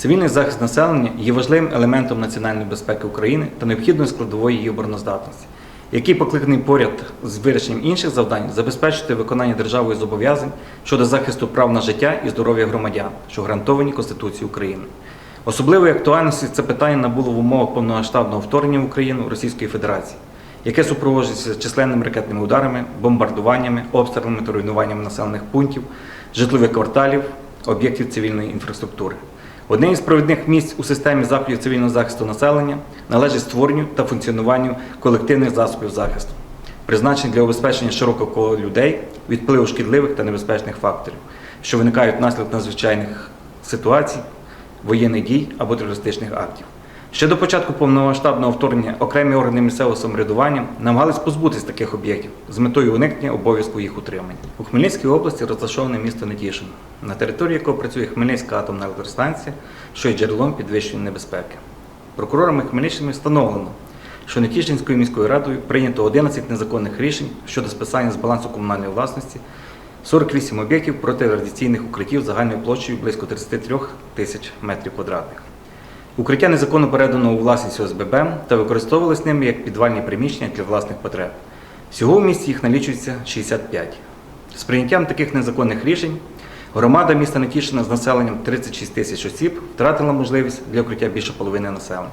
Цивільний захист населення є важливим елементом національної безпеки України та необхідною складовою її обороноздатності, який покликаний поряд з вирішенням інших завдань забезпечити виконання державою зобов'язань щодо захисту прав на життя і здоров'я громадян, що гарантовані Конституцією України. Особливої актуальності це питання набуло в умовах повномасштабного вторгнення в Україну Російської Федерації, яке супроводжується численними ракетними ударами, бомбардуваннями, обстрілами та руйнуванням населених пунктів, житлових кварталів, об'єктів цивільної інфраструктури. Одним із провідних місць у системі заходів цивільного захисту населення належить створенню та функціонуванню колективних засобів захисту, призначених для обезпечення широкого кола людей від впливу шкідливих та небезпечних факторів, що виникають внаслідок надзвичайних ситуацій, воєнних дій або терористичних актів. Ще до початку повномасштабного вторгнення окремі органи місцевого самоврядування намагались позбутися таких об'єктів з метою уникнення обов'язку їх утримання. У Хмельницькій області розташоване місто Нетішин, на території якого працює Хмельницька атомна електростанція, що є джерелом підвищення небезпеки. Прокурорами Хмельниччини встановлено, що Нетішинською міською радою прийнято 11 незаконних рішень щодо списання з балансу комунальної власності 48 об'єктів протирадіаційних укриттів загальною площею близько 33 тисяч метрів квадратних. Укриття незаконно передано у власність ОСББ та використовувалось ними як підвальні приміщення для власних потреб. Всього в місті їх налічується 65. З прийняттям таких незаконних рішень громада міста Нетішина з населенням 36 тисяч осіб втратила можливість для укриття більше половини населення.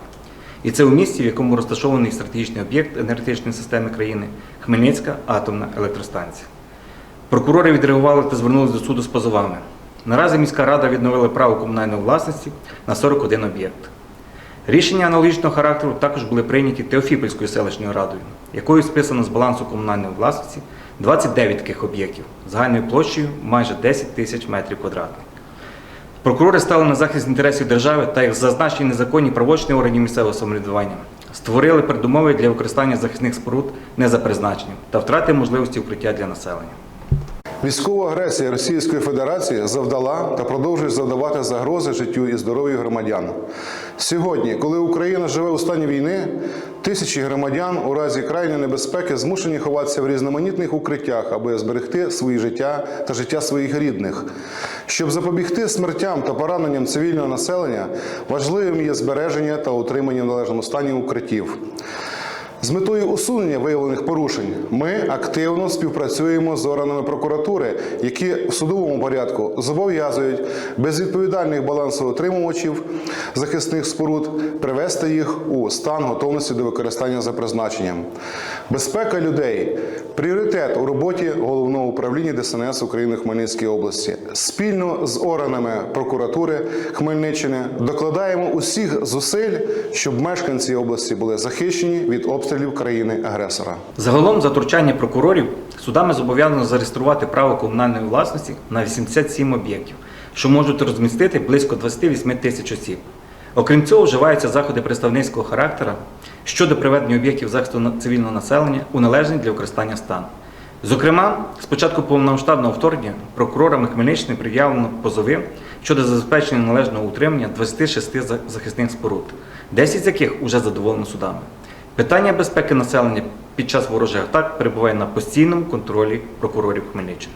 І це у місті, в якому розташований стратегічний об'єкт енергетичної системи країни Хмельницька атомна електростанція. Прокурори відреагували та звернулися до суду з позовами. Наразі міська рада відновила право комунальної власності на 41 об'єкт. Рішення аналогічного характеру також були прийняті Теофіпольською селищною радою, якою списано з балансу комунальної власності 29 таких об'єктів загальною площею майже 10 тисяч метрів квадратних. Прокурори стали на захист інтересів держави та як зазначені незаконні правочини органів місцевого самоврядування, створили передумови для використання захисних споруд не за призначенням та втрати можливості укриття для населення. Військова агресія Російської Федерації завдала та продовжує завдавати загрози життю і здоров'ю громадян. Сьогодні, коли Україна живе у стані війни, тисячі громадян у разі крайньої небезпеки змушені ховатися в різноманітних укриттях, аби зберегти свої життя та життя своїх рідних. Щоб запобігти смертям та пораненням цивільного населення, важливим є збереження та утримання в належному стані укриттів. З метою усунення виявлених порушень ми активно співпрацюємо з органами прокуратури, які в судовому порядку зобов'язують безвідповідальних балансоутримувачів захисних споруд привести їх у стан готовності до використання за призначенням. Безпека людей пріоритет у роботі головного управління ДСНС України в Хмельницькій області. Спільно з органами прокуратури Хмельниччини докладаємо усіх зусиль, щоб мешканці області були захищені від обстрілів країни-агресора. Загалом за втручання прокурорів судами зобов'язано зареєструвати право комунальної власності на 87 об'єктів, що можуть розмістити близько 28 тисяч осіб. Окрім цього, вживаються заходи представницького характера щодо приведення об'єктів захисту цивільного населення у належний для використання стан. Зокрема, з початку повномасштабного вторгнення прокурорами Хмельниччини пред'явлено позови щодо забезпечення належного утримання 26 захисних споруд, 10 з яких уже задоволено судами. Питання безпеки населення під час ворожих атак перебуває на постійному контролі прокурорів Хмельниччини.